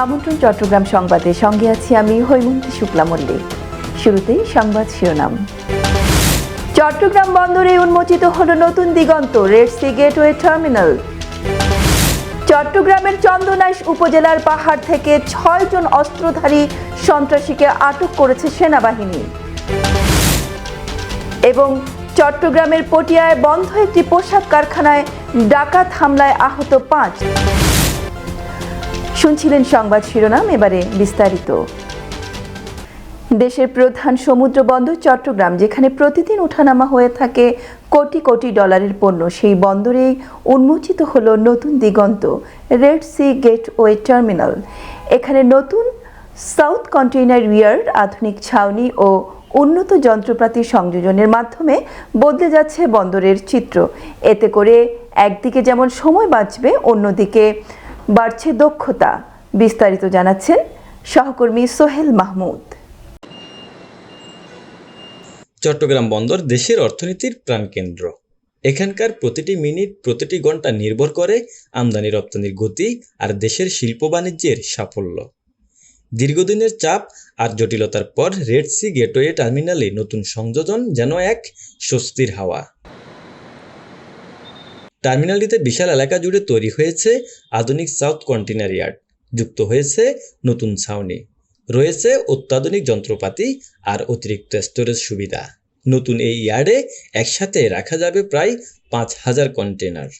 আমন্ত্রণ চট্টগ্রাম সংবাদে। সঙ্গে আছি আমি হৈমন্তী শুক্লা মল্লিক। শুরুতেই সংবাদ শিরোনাম। চট্টগ্রাম বন্দরে উন্মোচিত হল নতুন দিগন্ত, রেড সি গেটওয়ে টার্মিনাল। চট্টগ্রামের চন্দনাইশ উপজেলার পাহাড় থেকে ছয় জন অস্ত্রধারী সন্ত্রাসীকে আটক করেছে সেনাবাহিনী। এবং চট্টগ্রামের পটিয়ায় বন্ধ একটি পোশাক কারখানায় ডাকাত হামলায় আহত পাঁচ। শুনছিলেন সংবাদ শিরোনাম, এবারে বিস্তারিত। দেশের প্রধান সমুদ্র বন্দর চট্টগ্রাম, যেখানে প্রতিদিন ওঠানামা হয়ে থাকে কোটি কোটি ডলারের পণ্য, সেই বন্দরেই উন্মোচিত হল নতুন দিগন্ত, রেড সি গেটওয়ে টার্মিনাল। এখানে নতুন সাউথ কন্টেইনার ইয়ার্ড আধুনিক ছাউনি ও উন্নত যন্ত্রপাতি সংযোজনের মাধ্যমে বদলে যাচ্ছে বন্দরের চিত্র। এতে করে একদিকে যেমন সময় বাঁচবে, অন্যদিকে বাড়ছে দক্ষতা, বিস্তারিত জানাচ্ছেন সহকর্মী সোহেল মাহমুদ। চট্টগ্রাম বন্দর দেশের অর্থনীতির প্রাণকেন্দ্র। এখানকার প্রতিটি মিনিট, প্রতিটি ঘণ্টা নির্ভর করে আমদানি রপ্তানির গতি আর দেশের শিল্প বাণিজ্যের সাফল্য। দীর্ঘদিনের চাপ আর জটিলতার পর রেড সি গেটওয়ে টার্মিনালে নতুন সংযোজন যেন এক স্বস্তির হাওয়া। টার্মিনালটিতে বিশাল এলাকা জুড়ে তৈরি হয়েছে আধুনিক সাউথ কন্টেনার ইয়ার্ড। যুক্ত হয়েছে নতুন ছাউনি। রয়েছে অত্যাধুনিক যন্ত্রপাতি আর অতিরিক্ত স্টোরেজ সুবিধা। নতুন এই ইয়ার্ডে একসাথে রাখা যাবে প্রায় পাঁচ হাজার কন্টেনার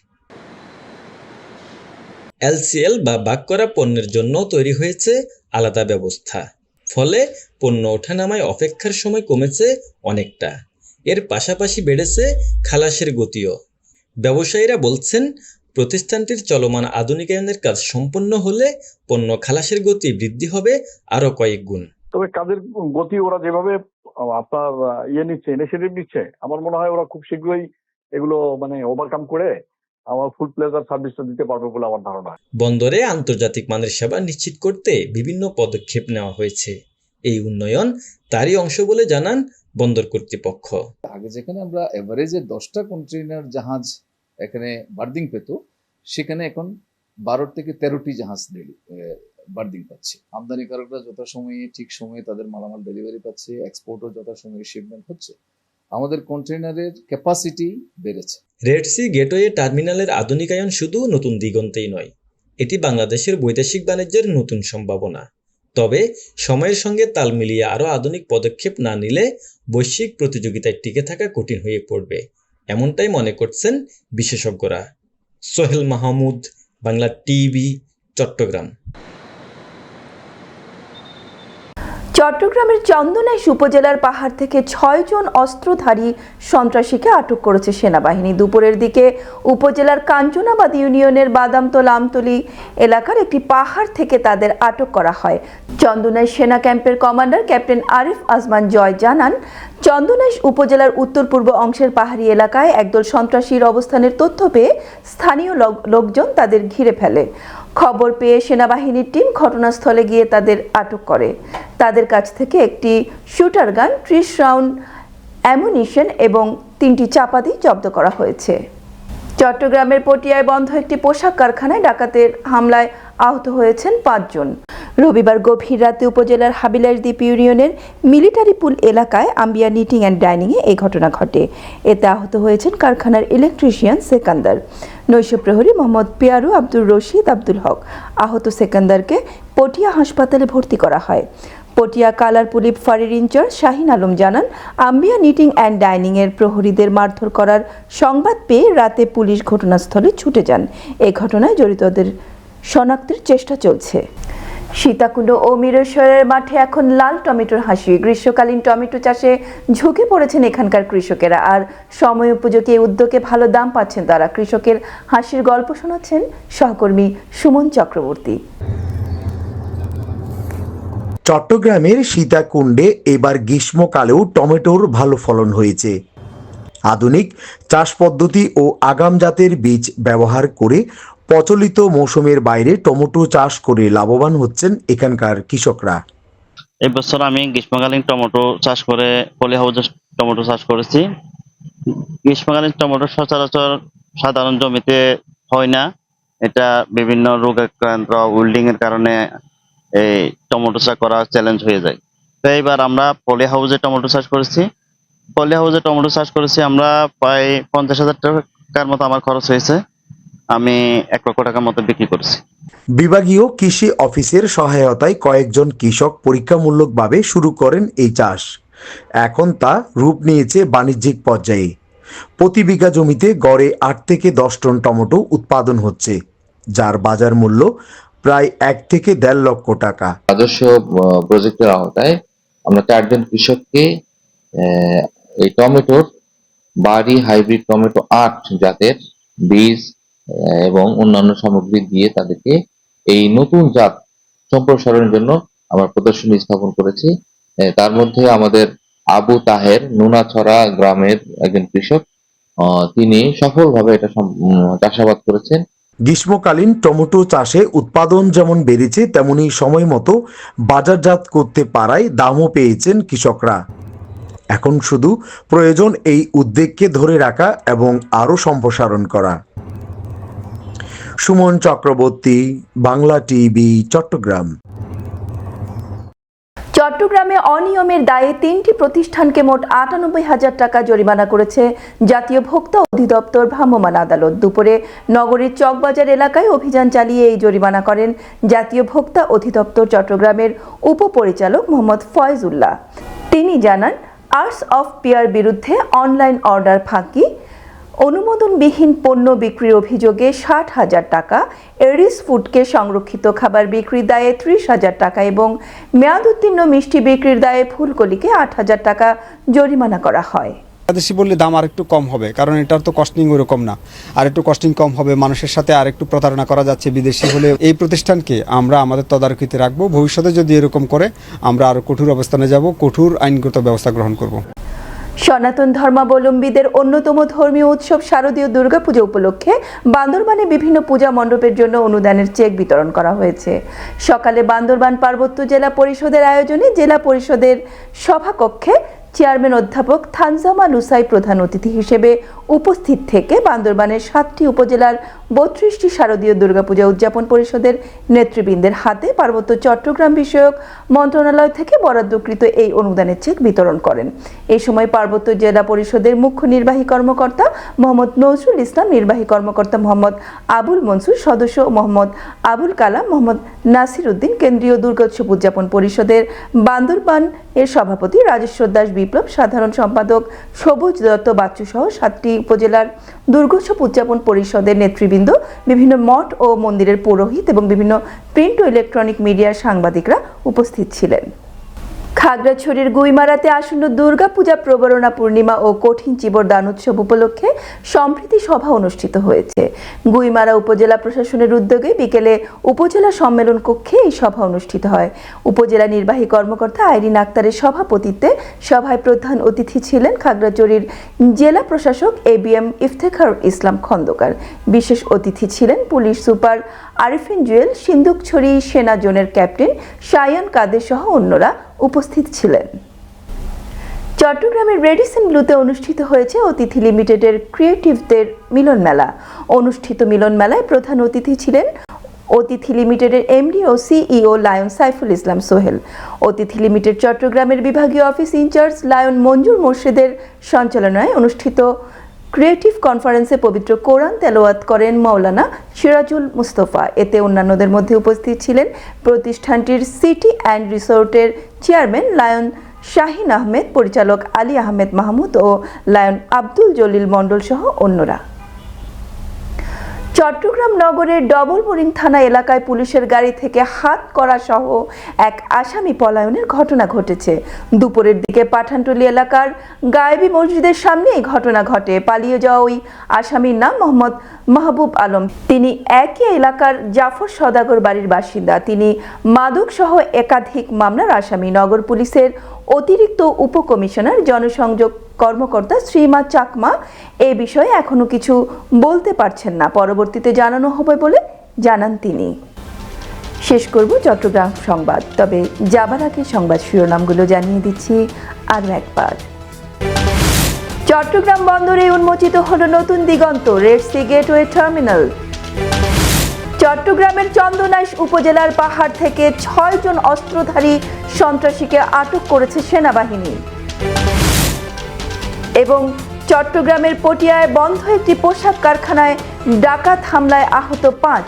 এলসিএল বা বাক করা পণ্যের জন্য তৈরি হয়েছে আলাদা ব্যবস্থা। ফলে পণ্য ওঠানামায় অপেক্ষার সময় কমেছে অনেকটা। এর পাশাপাশি বেড়েছে খালাসের গতিও। ব্যবসায়ীরা বলছেন প্রতিষ্ঠানটির চলমান আধুনিকায়নের কাজ সম্পন্ন হলে পণ্য খালাসের গতি বৃদ্ধি হবে আরও কয়েক গুণ। তবে কাজের গতি ওরা যেভাবে আপনার ইয়ে নিচ্ছে ইনিশিয়েটিভ নিচ্ছে আমার মনে হয় ওরা খুব শীঘ্রই এগুলো মানে ওভারকাম করে আমার ফুল প্লেজার সার্ভিসটা দিতে পারবে বলে আমার ধারণা। বন্দরে আন্তর্জাতিক মানের সেবা নিশ্চিত করতে বিভিন্ন পদক্ষেপ নেওয়া হয়েছে। এই উন্নয়ন তারই অংশ বলে জানান বন্দর কর্তৃপক্ষ। আগে যেখানে আমরা এভারেজে দশটা কন্টেইনার জাহাজ এখানে বার্দিং পেত সেখানে এখন বারো থেকে তেরোটি জাহাজ ডেলি বার্দিং পাচ্ছে। আমদানিকারকরা যথাসময়ে ঠিক সময়ে তাদের মালামাল ডেলিভারি পাচ্ছে এক্সপোর্টও যথাসময়ে শিপমেন্ট হচ্ছে। আমাদের কন্টেইনারের ক্যাপাসিটি বেড়েছে। রেড সি গেটওয়ে টার্মিনালের আধুনিকায়ন শুধু নতুন দিগন্তেই নয় এটি বাংলাদেশের বৈদেশিক বাণিজ্যের নতুন সম্ভাবনা। তবে সময়ের সঙ্গে তাল মিলিয়ে আরও আধুনিক পদক্ষেপ না নিলে বৈশ্বিক প্রতিযোগিতায় টিকে থাকা কঠিন হয়ে পড়বে, এমনটাই মনে করছেন বিশেষজ্ঞরা। সোহেল মাহমুদ, বাংলা টিভি, চট্টগ্রাম। চট্টগ্রামের চন্দনাইশ উপজেলার পাহাড় থেকে ছয়জন অস্ত্রধারী সন্ত্রাসীকে আটক করেছে সেনাবাহিনী। দুপুরের দিকে উপজেলার কাঞ্চনাবাদ ইউনিয়নের বাদামতলা আমতলি এলাকার একটি পাহাড় থেকে তাদের আটক করা হয়। চন্দনাইশ সেনা ক্যাম্পের কমান্ডার ক্যাপ্টেন আরিফ আজমান জয় জানান, চন্দনাইশ উপজেলার উত্তর পূর্ব অংশের পাহাড়ি এলাকায় একদল সন্ত্রাসীর অবস্থানের তথ্য পেয়ে স্থানীয় লোকজন তাদের ঘিরে ফেলে। খবর পেয়ে সেনাবাহিনীর টিম ঘটনাস্থলে গিয়ে তাদের আটক করে। তাদের কাছ থেকে একটি শুটার গান, ত্রিশ রাউন্ড অ্যামুনিশন এবং তিনটি চাপাতি জব্দ করা হয়েছে। চট্টগ্রামের পটিয়ায় বন্ধ একটি পোশাক কারখানায় ডাকাতের হামলায় আহত হয়েছেন পাঁচজন। রবিবার গভীর রাতে উপজেলার হাবিলাস দ্বীপ ইউনিয়নের মিলিটারি পুল এলাকায় আম্বিয়া নিটিং অ্যান্ড ডাইনিংয়ে এই ঘটনা ঘটে। এতে আহত হয়েছেন কারখানার ইলেকট্রিশিয়ান সেকান্দার। নৈশ প্রহরী মোহাম্মদ পিয়ারু আব্দুর রশিদ আব্দুল হক আহত সেকেন্দারকে পটিয়া হাসপাতালে ভর্তি করা হয়। পটিয়া কালার পুলিপ ফাঁড়ির ইনচার্জ শাহিন আলম জানান, আম্বিয়া নিটিং অ্যান্ড ডাইনিংয়ের প্রহরীদের মারধর করার সংবাদ পেয়ে রাতে পুলিশ ঘটনাস্থলে ছুটে যান। এ ঘটনায় জড়িতদের শনাক্তের চেষ্টা চলছে। সীতাকুণ্ড ও মিরেশ্বরের মাঠে এখন লাল টমেটোর হাসি। গ্রীষ্মকালীন টমেটো চাষে ঝুঁকে পড়েছেন এখানকার কৃষকেরা। আর সময় উপযোগী উদ্যোগে ভালো দাম পাচ্ছেন তারা। কৃষকের হাসির গল্প শোনাচ্ছেন সহকর্মী সুমন চক্রবর্তী। চট্টগ্রামের সীতাকুণ্ডে এবার গ্রীষ্মকালেও টমেটোর ভালো ফলন হয়েছে। আধুনিক চাষ পদ্ধতি ও আগাম জাতের বীজ ব্যবহার করে প্রচলিত মৌসুমের বাইরে টমেটো চাষ করে লাভবান হচ্ছেন এখানকার কৃষকরা। এবছর আমি গ্রীষ্মকালীন টমেটো চাষ করে পলি হাউসে টমেটো চাষ করেছি। গ্রীষ্মকালীন টমেটো সচরাচর সাধারণ জমিতে হয় না। এটা বিভিন্ন রোগ আক্রান্ত উইল্ডিং এর কারণে এই টমেটো চাষ করা চ্যালেঞ্জ হয়ে যায়। তো এইবার আমরা পলি হাউসে টমেটো চাষ করেছি। পলি হাউসে টমেটো চাষ করেছি আমরা প্রায় পঞ্চাশ হাজার টাকার মতো আমার খরচ হয়েছে। আমি এক লক্ষ টাকার মতো বিক্রি করেছি। বিভাগীয় কৃষি অফিসের সহায়তায় কয়েকজন কৃষক পরীক্ষামূলকভাবে শুরু করেন এই চাষ। এখন তা রূপ নিয়েছে বাণিজ্যিক পর্যায়ে। প্রতি বিঘা জমিতে গড়ে আট থেকে দশ টন টমেটো উৎপাদন হচ্ছে যার বাজার মূল্য প্রায় এক থেকে দেড় লক্ষ টাকা। আদর্শ প্রজেক্টের আওতায় আমরা চারজন কৃষককে আহ, এই টমেটোর বাড়ি হাইব্রিড টমেটো আট জাতের বীজ এবং অন্যান্য সামগ্রী দিয়ে তাদেরকে এই নতুন জাত সম্প্রসারণের জন্য আমরা প্রদর্শনী স্থাপন করেছি। তার মধ্যে আমাদের আবু তাহের নুনাছড়া গ্রামের একজন কৃষক তিনি সফলভাবে এটা চাষাবাদ করেছেন। গ্রীষ্মকালীন টমেটো চাষে উৎপাদন যেমন বেড়েছে, তেমনি সময় মতো বাজারজাত করতে পারায় দামও পেয়েছেন কৃষকরা। এখন শুধু প্রয়োজন এই উদ্যোগকে ধরে রাখা এবং আরও সম্প্রসারণ করা। সুমন চক্রবর্তী, বাংলা টিভি, চট্টগ্রাম। চট্টগ্রামে অনিয়মের দায়ে তিনটি প্রতিষ্ঠানকে মোট আটানব্বই হাজার টাকা জরিমানা করেছে জাতীয় ভোক্তা অধিদপ্তর ভ্রাম্যমাণ আদালত। দুপুরে নগরীর চকবাজার এলাকায় অভিযান চালিয়ে এই জরিমানা করেন জাতীয় ভোক্তা অধিদপ্তর চট্টগ্রামের উপপরিচালক মোহাম্মদ ফয়জুল্লাহ। তিনি জানান, আর্টস অফ পিয়ার বিরুদ্ধে অনলাইন অর্ডার ফাঁকি অনুমোদনবিহীন পণ্য বিক্রির অভিযোগে ষাট হাজার টাকা, এরিস ফুডকে সংরক্ষিত খাবার বিক্রির দায়ে ত্রিশ হাজার টাকা এবং মেয়াদ উত্তীর্ণ মিষ্টি বিক্রির দায়ে ফুলকলিকে আট হাজার টাকা জরিমানা করা হয়। বাংলাদেশি বললে দাম আর একটু কম হবে, কারণ এটার তো কস্টিং ওরকম না। আর একটু কস্টিং কম হবে, মানুষের সাথে আর একটু প্রতারণা করা যাচ্ছে বিদেশি হলে। এই প্রতিষ্ঠানকে আমরা আমাদের তদারকিতে রাখব, ভবিষ্যতে যদি এরকম করে, আমরা আরও কঠোর অবস্থানে যাব, কঠোর আইনগত ব্যবস্থা গ্রহণ করব। সনাতন ধর্মাবলম্বীদের অন্যতম ধর্মীয় উৎসব শারদীয় দুর্গাপুজো উপলক্ষে বান্দরবানে বিভিন্ন পূজা মণ্ডপের জন্য অনুদানের চেক বিতরণ করা হয়েছে। সকালে বান্দরবান পার্বত্য জেলা পরিষদের আয়োজনে জেলা পরিষদের সভাকক্ষে চেয়ারম্যান অধ্যাপক থানজামা লুসাই প্রধান অতিথি হিসেবে উপস্থিত থেকে বান্দরবানের সাতটি উপজেলার বত্রিশটি শারদীয় দুর্গাপূজা উদযাপন পরিষদের নেতৃবৃন্দের হাতে পার্বত্য চট্টগ্রাম বিষয়ক মন্ত্রণালয় থেকে বরাদ্দকৃত এই অনুদানের চেক বিতরণ করেন। এই সময় পার্বত্য জেলা পরিষদের মুখ্য নির্বাহী কর্মকর্তা মোহাম্মদ নজরুল ইসলাম, নির্বাহী কর্মকর্তা মোহাম্মদ আবুল মনসুর, সদস্য মোহাম্মদ আবুল কালাম, মোহাম্মদ নাসির উদ্দিন, কেন্দ্রীয় দুর্গোৎসব উদযাপন পরিষদের বান্দরবান এর সভাপতি রাজেশ্বর দাস বিপ্লব, সাধারণ সম্পাদক সবুজ দত্ত বাচ্চু সহ সাতটি উপজেলার দুর্গোৎসব উদযাপন পরিষদের নেতৃবৃন্দ, বিভিন্ন মঠ ও মন্দিরের পুরোহিত এবং বিভিন্ন প্রিন্ট ও ইলেকট্রনিক মিডিয়ার সাংবাদিকরা উপস্থিত ছিলেন। খাগড়াছড়ির গুইমারাতে আসন্ন দুর্গাপূজা প্রবরণা, পূর্ণিমা ও কঠিন চিবর দান উৎসব উপলক্ষে সম্প্রীতি সভা অনুষ্ঠিত হয়েছে। গুইমারা উপজেলা প্রশাসনের উদ্যোগে বিকেলে উপজেলা সম্মেলন কক্ষে এই সভা অনুষ্ঠিত হয়। উপজেলা নির্বাহী কর্মকর্তা আইরিন আক্তারের সভাপতিত্বে সভায় প্রধান অতিথি ছিলেন খাগড়াছড়ির জেলা প্রশাসক A B M Iftekhar Islam Khandaker. বিশেষ অতিথি ছিলেন পুলিশ সুপার আরিফিন জুয়েল সিন্দুকছড়ি সেনা জোনের ক্যাপ্টেন সায়ান কাদের সহ অন্যরা। উপস্থিত ছিলেন। চট্টগ্রামের রেডিসন ব্লুতে অনুষ্ঠিত হয়েছে অতিথি লিমিটেডের ক্রিয়েটিভদের মিলন মেলা। অনুষ্ঠিত মিলন মেলায় প্রধান অতিথি ছিলেন অতিথি লিমিটেডের এমডি ও CEO lion Saiful Islam Sohel. Atithi limited চট্টগ্রামের বিভাগীয় office in charge lion Manjur মোর্শেদের সঞ্চালনায় অনুষ্ঠিত ক্রিয়েটিভ কনফারেন্সে পবিত্র কোরআন তেলোয়াত করেন মাওলানা সিরাজুল মুস্তফা। এতে অন্যান্যদের মধ্যে উপস্থিত ছিলেন প্রতিষ্ঠানটির সিটি অ্যান্ড রিসোর্টের চেয়ারম্যান লায়ন শাহিন আহমেদ, পরিচালক আলী আহমেদ মাহমুদ ও লায়ন আব্দুল জলিল মণ্ডল সহ অন্যরা। চট্টগ্রাম নগরের ডবল বোরিং থানা এলাকায় পুলিশের গাড়ি থেকে হাত করা সহ এক আসামি পলায়নের ঘটনা ঘটেছে। দুপুরের দিকে পাঠানটলি এলাকার গায়েবী মসজিদের সামনে এই ঘটনা ঘটে। পালিয়ে যাওয়া ওই আসামির নাম মোহাম্মদ মাহবুব আলম। তিনি একই এলাকার জাফর সদাগর বাড়ির বাসিন্দা। তিনি মাদক সহ একাধিক মামলার আসামি। নগর পুলিশের অতিরিক্ত উপকমিশনার, জনসংযোগ কর্মকর্তা শ্রীমা চাকমা এ বিষয়ে এখনও কিছু বলতে পারছেন না। পরবর্তীতে জানানো হবে বলে জানান তিনি। শেষ করব চট্টগ্রাম সংবাদ। তবে যাবার আগে সংবাদ শিরোনামগুলো জানিয়ে দিচ্ছি আরও একবার। চট্টগ্রাম বন্দরে উন্মোচিত হল নতুন দিগন্ত, রেড সি গেটওয়ে টার্মিনাল। চট্টগ্রামের চন্দনাইশ উপজেলার পাহাড় থেকে ছয় জন অস্ত্রধারী সন্ত্রাসীকে আটক করেছে সেনাবাহিনী। এবং চট্টগ্রামের পটিয়ায় বন্ধ একটি পোশাক কারখানায় ডাকাত হামলায় আহত পাঁচ।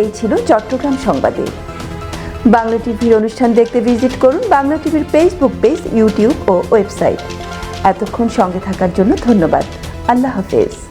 এই ছিল চট্টগ্রাম সংবাদে। বাংলা টিভির অনুষ্ঠান দেখতে ভিজিট করুন বাংলা টিভির ফেসবুক পেজ, ইউটিউব ও ওয়েবসাইট। এতক্ষণ সঙ্গে থাকার জন্য ধন্যবাদ। আল্লাহ হাফেজ।